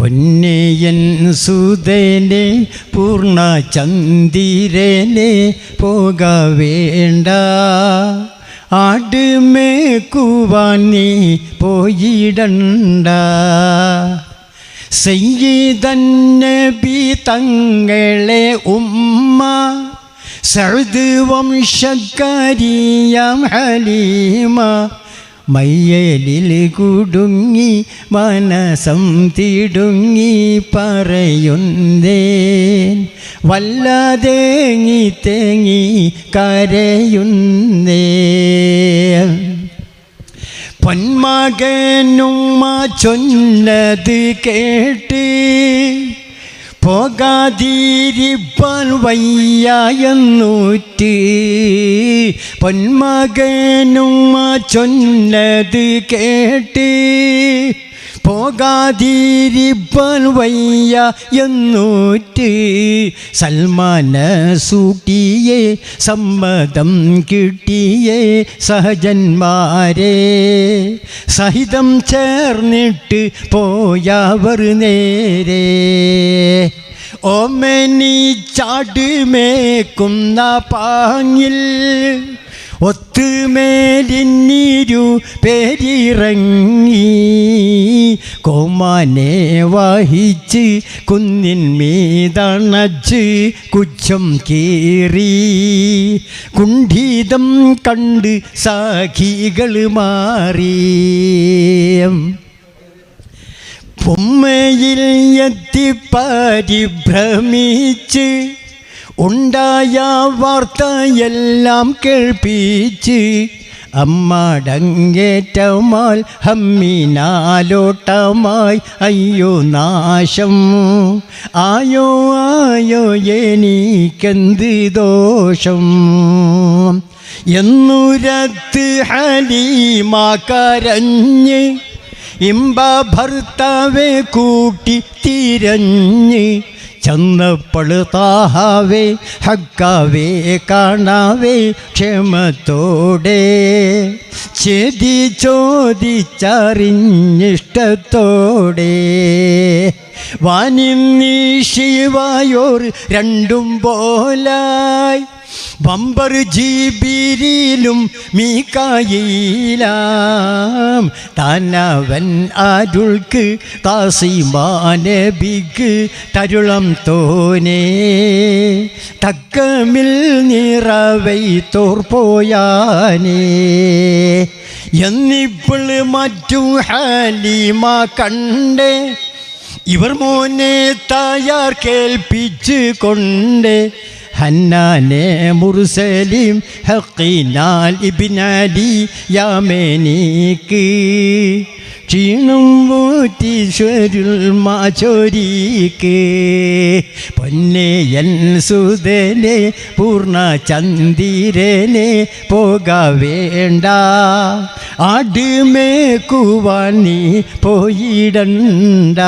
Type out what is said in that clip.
പൊന്നയൻ സുതേനെ പൂർണ ചന്ദിരനെ പോക വേണ്ട. ആടുമേക്കുവാൻ നീ പോയിടണ്ട. സയ്യിദൻ നബി തങ്ങളെ ഉമ്മ സഴുത് വംശക്കാരിയാം ഹലീമ മയ്യലിൽ കുടുങ്ങി മനസം തിടുങ്ങി പറയുന്നേൻ. വല്ലാതേങ്ങി തേങ്ങി കരയുന്നേ പൊന്മകനുമ്മ ചൊന്നത് കേട്ട് പോകാതിരിപ്പാൻ എന്നൂറ്റി പൊന്മകനുമ്മ ചൊന്നത് കേട്ടി. പോകാതിരിപ്പാൻ വയ്യ എന്നൂറ്റി സൽമാന സൂട്ടിയെ സമ്മതം കിട്ടിയേ സഹജന്മാരെ. സഹിതം ചേർന്നിട്ട് പോയവർ നേരെ. ഓമനി ചാടുമേക്കുന്ന പാങ്ങിൽ ഒത്തുമേലിന്നീരു പേരിറങ്ങി. കോമാനെ വഹിച്ച് കുന്നിന്മീതണച്ച് കുച്ചം കീറി. കുണ്ഠിതം കണ്ട് സാഖികൾ മാറി. പൊമ്മയിൽ എത്തിപ്പരിഭ്രമിച്ച് ഉണ്ടായ വാർത്തയെല്ലാം കേൾപ്പിച്ച് അമ്മടങ്ങേറ്റമാൽ ഹമ്മിനാലോട്ടമായി അയ്യോ നാശം. ആയോ ആയോ എനിക്കെന്ത് ദോഷം? എന്നുരത്ത് ഹലീമ കരഞ്ഞ് ഇമ്പ ഭർത്താവെ കൂട്ടി തിരഞ്ഞ് ചന്നപ്പോൾ താഹാവേ ഹക്കാവേ കാണാവേ ക്ഷമത്തോടെ. ചെതി ചോദിച്ചറിഞ്ഞിഷ്ടത്തോടെ. വാനിന്നീ ശിവായോർ രണ്ടും പോലായി. ബമ്പർ ജീബിരിയിലും മീക്കായിലാം താനവൻ അരുൾക്ക് താസിമാനബിക്ക് തരുളം തോനേ. തക്കമിൽ നിറവൈ തോർപ്പോയാനേ എന്നിപ്പോൾ മറ്റു ഹാലിമ കണ്ടേ. ഇവർ മോനെ തായാർ കേൾപ്പിച്ച് കൊണ്ട് ഹന്നാനെ മുർസലിം ഹക്കിനാൽ ഇബിനാലി യാമേനീക്ക്. ക്ഷീണം പൂറ്റീശ്വരുൾ മാചോരിക്ക്. പൊന്നേയൻ സുതനെ പൂർണ ചന്ദിരനെ പോക വേണ്ട. ആടുമേക്കുവാൻ നീ പോയിടണ്ട.